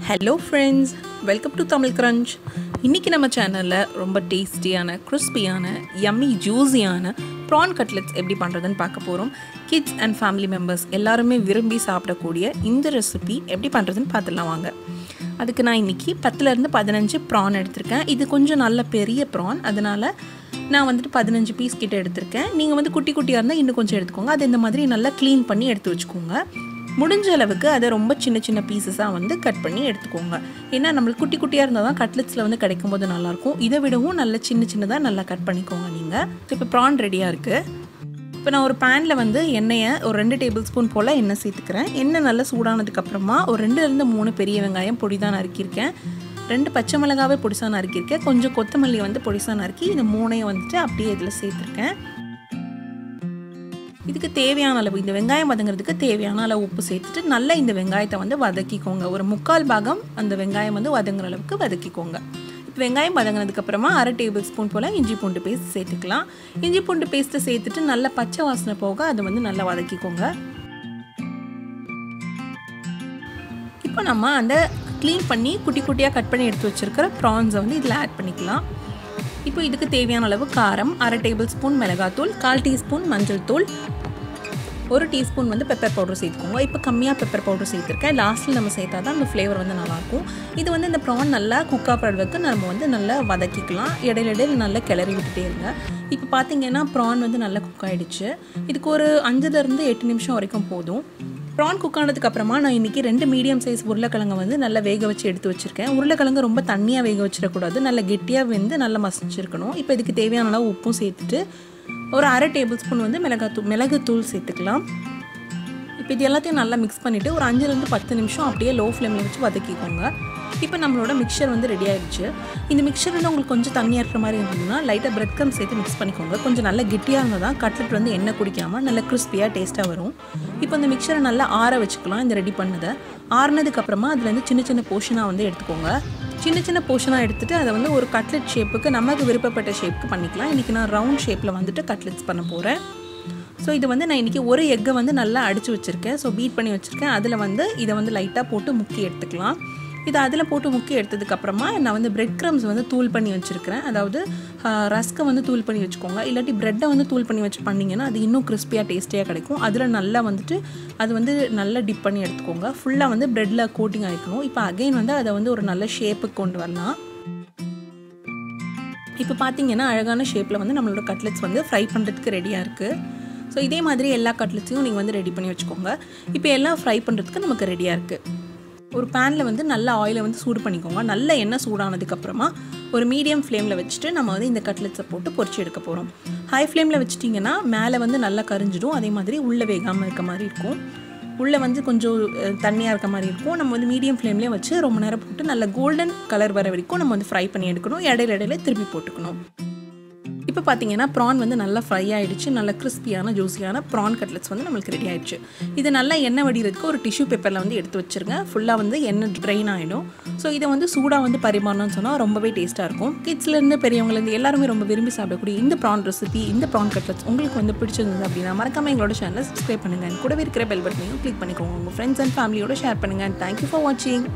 Hello friends welcome to Tamil crunch இன்றைக்கி நம்ம சேனலில் ரொம்ப டேஸ்டியான கிறிஸ்பியான யம்மி ஜூஸியான ப்ரான் கட்லெட்ஸ் எப்படி பண்ணுறதுன்னு பார்க்க போகிறோம் கிட்ஸ் அண்ட் ஃபேமிலி மெம்பர்ஸ் எல்லாருமே விரும்பி சாப்பிடக்கூடிய இந்த ரெசிபி எப்படி பண்ணுறதுன்னு பார்த்துலாம் வாங்க. அதுக்கு நான் இன்றைக்கி பத்துலேருந்து பதினஞ்சு ப்ரான் எடுத்திருக்கேன். இது கொஞ்சம் நல்ல பெரிய ப்ரான் அதனால் நான் வந்துட்டு பதினஞ்சு பீஸ் கிட்டே எடுத்திருக்கேன். நீங்கள் வந்து குட்டி குட்டியாக இருந்தால் இன்னும் கொஞ்சம் எடுத்துக்கோங்க. அது இந்த மாதிரி நல்லா க்ளீன் பண்ணி எடுத்து வச்சுக்கோங்க. முடிஞ்ச அளவுக்கு அதை ரொம்ப சின்ன சின்ன பீசஸாக வந்து கட் பண்ணி எடுத்துக்கோங்க. ஏன்னா நம்மளுக்கு குட்டி குட்டியாக இருந்தால் தான் கட்லெட்ஸில் வந்து கிடைக்கும் போது நல்லாயிருக்கும். இதை விடவும் நல்ல சின்ன சின்னதாக நல்லா கட் பண்ணிக்கோங்க நீங்கள் இப்போ ப்ரான் ரெடியாக இருக்குது இப்போ நான் ஒரு பேனில் வந்து எண்ணெயை ஒரு ரெண்டு டேபிள் ஸ்பூன் போல் எண்ணெய் சேர்த்துக்கிறேன். எண்ணெய் நல்லா சூடானதுக்கப்புறமா ஒரு ரெண்டுலேருந்து மூணு பெரிய வெங்காயம் பொடிதான் நறுக்கியிருக்கேன். ரெண்டு பச்சை மிளகாவே பொடிசாக நறுக்கியிருக்கேன். கொஞ்சம் கொத்தமல்லி வந்து பொடிசாக நறுக்கி இந்த மூணையும் வந்துட்டு அப்படியே இதில் சேர்த்துருக்கேன். இதுக்கு தேவையான அளவு இந்த வெங்காயம் வதங்குறதுக்கு தேவையான அளவு உப்பு சேர்த்துட்டு நல்லா இந்த வெங்காயத்தை வந்து வதக்கிக்கோங்க. ஒரு முக்கால் பாகம் அந்த வெங்காயம் வந்து வதங்குற அளவுக்கு வதக்கிக்கோங்க. இப்போ வெங்காயம் வதங்கினதுக்கப்புறமா அரை டேபிள் ஸ்பூன் போல் இஞ்சி பூண்டு பேஸ்ட் சேர்த்துக்கலாம். இஞ்சி பூண்டு பேஸ்ட்டை சேர்த்துட்டு நல்லா பச்சை வாசனை போக அதை வந்து நல்லா வதக்கிக்கோங்க. இப்போ நம்ம அந்த க்ளீன் பண்ணி குட்டி குட்டியாக கட் பண்ணி எடுத்து வச்சுருக்கிற ப்ரான்ஸை வந்து இதில் ஆட் பண்ணிக்கலாம். இப்போ இதுக்கு தேவையான அளவு காரம் அரை டேபிள் ஸ்பூன் மிளகாத்தூள் கால் டீஸ்பூன் மஞ்சள் தூள் ஒரு டீஸ்பூன் வந்து பெப்பர் பவுடர் சேர்த்துக்கோங்க. இப்போ கம்மியாக பெப்பர் பவுடர் சேர்த்துருக்கேன். லாஸ்ட்டில் நம்ம சேர்த்தா தான் அந்த ஃப்ளேவர் வந்து நல்லாயிருக்கும். இது வந்து இந்த ப்ரான் நல்லா குக் ஆகிறதுக்கு நம்ம வந்து நல்லா வதக்கிக்கலாம். இடையில இடையில நல்லா கிளறி விட்டுட்டே இருங்க. இப்போ பார்த்தீங்கன்னா ப்ரான் வந்து நல்லா குக் ஆகிடுச்சு இதுக்கு ஒரு அஞ்சுலேருந்து எட்டு நிமிஷம் வரைக்கும் போதும். ப்ரான் குக் ஆனதுக்கு அப்புறமா நான் இன்றைக்கி ரெண்டு மீடியம் சைஸ் உருளைக்கிழங்கு வந்து நல்லா வேக வச்சு எடுத்து வச்சுருக்கேன். உருளைக்கிழங்கு ரொம்ப தண்ணியாக வேக வச்சிடக்கூடாது. நல்லா கெட்டியாக வெந்து நல்லா மசிச்சிருக்கணும். இப்போ இதுக்கு தேவையான அளவு உப்பும் சேர்த்துட்டு ஒரு அரை டேபிள் ஸ்பூன் வந்து மிளகாத்தூள் மிளகுத்தூள் சேர்த்துக்கலாம். இப்போ இது எல்லாத்தையும் நல்லா மிக்ஸ் பண்ணிவிட்டு ஒரு அஞ்சுலேருந்து பத்து நிமிஷம் அப்படியே லோ ஃப்ளேமில் வச்சு வதக்கிக்கோங்க. இப்போ நம்மளோட மிக்சர் வந்து ரெடி ஆயிடுச்சு. இந்த மிக்சர் வந்து உங்களுக்கு கொஞ்சம் தண்ணியாக இருக்கிற மாதிரி இருந்ததுன்னா லைட்டாக பிரெட் கம் சேர்த்து மிக்ஸ் பண்ணிக்கோங்க. கொஞ்சம் நல்லா கெட்டியாக இருந்தால் தான் கட்லெட் வந்து எண்ணெய் குடிக்காமல் நல்லா கிறிஸ்பியாக டேஸ்ட்டாக வரும். இப்போ இந்த மிக்சரை நல்லா ஆற வச்சுக்கலாம் இந்த ரெடி பண்ணதை. ஆறுனதுக்கப்புறமா அதுலேருந்து சின்ன சின்ன போர்ஷனாக வந்து எடுத்துக்கோங்க. சின்ன சின்ன போர்ஷனாக எடுத்துகிட்டு அதை வந்து ஒரு கட்லெட் ஷேப்புக்கு நமக்கு விருப்பப்பட்ட ஷேப்புக்கு பண்ணிக்கலாம். இன்றைக்கி நான் ரவுண்ட் ஷேப்பில் வந்துட்டு கட்லெட்ஸ் பண்ண போகிறேன் ஸோ இது வந்து நான் இன்றைக்கி ஒரு எக்கை வந்து நல்லா அடித்து வச்சுருக்கேன். ஸோ பீட் பண்ணி வச்சுருக்கேன். அதில் வந்து இதை வந்து லைட்டாக போட்டு முக்கி எடுத்துக்கலாம். இதை அதில் போட்டு முக்கி எடுத்ததுக்கப்புறமா நான் வந்து பிரெட் க்ரம்ஸ் வந்து தூள் பண்ணி வச்சுருக்கிறேன். அதாவது ரஸ்க்கை வந்து தூள் பண்ணி வச்சுக்கோங்க. இல்லாட்டி ப்ரெட்டை வந்து தூள் பண்ணி வச்சு பண்ணிங்கன்னா அது இன்னும் கிறிஸ்பியாக டேஸ்டியாக கிடைக்கும். அதில் நல்லா வந்துட்டு அது வந்து நல்லா டிப் பண்ணி எடுத்துக்கோங்க. ஃபுல்லாக வந்து ப்ரெட்டில் கோட்டிங் ஆகிக்கணும் இப்போ அகைன் வந்து அதை வந்து ஒரு நல்ல ஷேப்புக்கு கொண்டு வரலாம். இப்போ பார்த்தீங்கன்னா அழகான ஷேப்பில் வந்து நம்மளோட கட்லெட்ஸ் வந்து ஃப்ரை பண்ணுறதுக்கு ரெடியாக இருக்குது ஸோ இதே மாதிரி எல்லா கட்லெட்ஸையும் நீங்கள் வந்து ரெடி பண்ணி வச்சுக்கோங்க. இப்போ எல்லாம் ஃப்ரை பண்ணுறதுக்கு நமக்கு ரெடியாக இருக்குது ஒரு பேனில் வந்து நல்ல ஆயிலை வந்து சூடு பண்ணிக்கோங்க. நல்ல எண்ணெய் சூடானதுக்கப்புறமா ஒரு மீடியம் ஃப்ளேமில் வச்சுட்டு நம்ம வந்து இந்த கட்லெட்ஸை போட்டு பொரிச்சு எடுக்க போகிறோம் ஹை ஃப்ளேமில் வச்சிட்டிங்கன்னா மேலே வந்து நல்லா கரிஞ்சிடும். அதே மாதிரி உள்ளே வேகாமல் இருக்க மாதிரி இருக்கும். உள்ளே வந்து கொஞ்சம் தண்ணியாக இருக்க மாதிரி இருக்கும். நம்ம வந்து மீடியம் ஃப்ளேம்லேயே வச்சு ரொம்ப நேரம் போட்டு நல்ல கோல்டன் கலர் வர வரைக்கும் நம்ம வந்து ஃப்ரை பண்ணி எடுக்கணும். இடையில இடையில திருப்பி போட்டுக்கணும். இப்போ பார்த்தீங்கன்னா ப்ரான் வந்து நல்லா ஃப்ரை ஆகிடுச்சு நல்ல கிறிஸ்பியான ஜூஸியான ப்ரான் கட்லெட்ஸ் வந்து நம்மளுக்கு ரெடி ஆகிடுச்சு இது நல்லா எண்ணெய் வடிகிறதுக்கு ஒரு டிஷ்யூ பேப்பரில் வந்து எடுத்து வச்சுருங்க. ஃபுல்லாக வந்து எண்ணெய் ட்ரெயின் ஆகிடும் ஸோ இதை வந்து சூடாக வந்து பரிமாறணும்னு சொன்னால் ரொம்பவே டேஸ்ட்டாக இருக்கும். கிட்ஸ்லேருந்து பெரியவங்கலேருந்து எல்லாருமே ரொம்ப விரும்பி சாப்பிடக்கூடிய இந்த ப்ரான் ரெசிபி இந்த ப்ரான் கட்லெட்ஸ் உங்களுக்கு வந்து பிடிச்சிருந்தது அப்படின்னா மறக்காம எங்களோட சேனலை சப்ஸ்கிரைப் பண்ணுங்கள் கூடவே இருக்கிற பெல் பட்டனையும் கிளிக் பண்ணிக்கோங்க. உங்கள் ஃப்ரெண்ட்ஸ் அண்ட் ஃபேமிலியோட ஷேர் பண்ணுங்கள் தேங்க்யூ ஃபார் வாட்சிங்